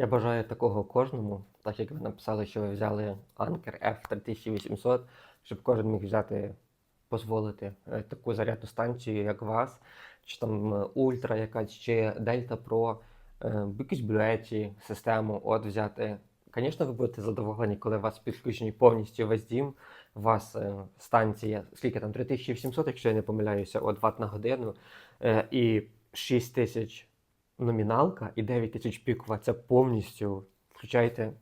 Я бажаю такого кожному, так як ви написали, що ви взяли Anker F3800, щоб кожен міг взяти, дозволити е, таку зарядну станцію, як вас, чи там е, Ультра якась, чи Pro, е, якусь Bluetooth систему от взяти. Звісно, ви будете задоволені, коли у вас підключені повністю весь дім. У вас е, станція, скільки там, 3700, якщо я не помиляюся, от Вт на годину, і 6000 номіналка і 9 тисяч пікова це повністю включайте.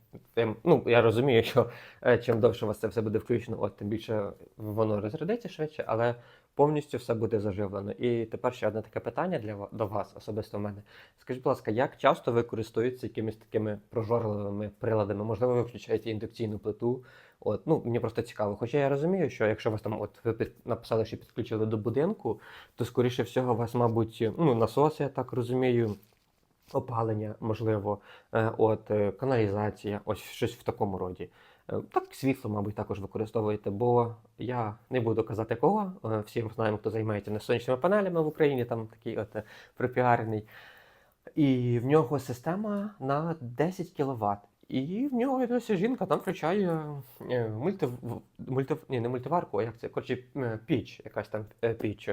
Ну, я розумію, що е, чим довше у вас це все буде включено, от тим більше воно розрядиться швидше, але повністю все буде заживлено. І тепер ще одне таке питання для до вас, особисто в мене. Скажіть, будь ласка, як часто ви користуєтеся якимись такими прожорливими приладами? Можливо, ви включаєте індукційну плиту? От, ну, мені просто цікаво. Хоча я розумію, що якщо вас там, от ви під, написали, що підключили до будинку, то скоріше всього у вас, мабуть, ну, насос, я так розумію, опалення, можливо, е, от, е, каналізація, ось щось в такому роді. Е, Так, світло, мабуть, також використовуєте, бо я не буду казати кого. Всі ми знаємо, хто займається не сонячними панелями в Україні, там такий от припіарений. І в нього система на 10 кВт. І в нього якась жінка там включає е, мульти, мульти, ні, не мультиварку, а як це? Коротше, піч, якась там піч.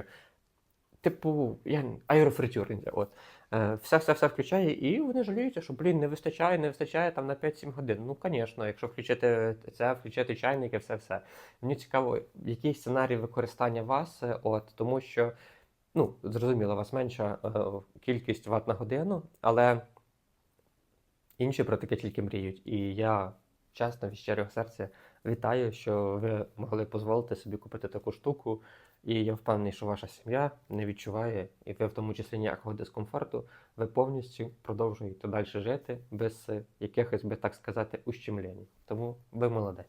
Типу, я аерофритюрниця, от. Е, Все, все, все включає, і вони жаліються, що блін, не вистачає, не вистачає там на 5-7 годин. Ну, звісно, якщо включити це, включити чайники, все, все. Мені цікаво, який сценарій використання вас, е, от, тому що, ну, зрозуміло, у вас менша е, кількість ватт на годину, але інші про таке тільки мріють. І я чесно від щирого серця вітаю, що ви могли дозволити собі купити таку штуку. І я впевнений, що ваша сім'я не відчуває, і ви в тому числі ніякого дискомфорту, ви повністю продовжуєте далі жити без якихось, би так сказати, ущемлень. Тому ви молодець.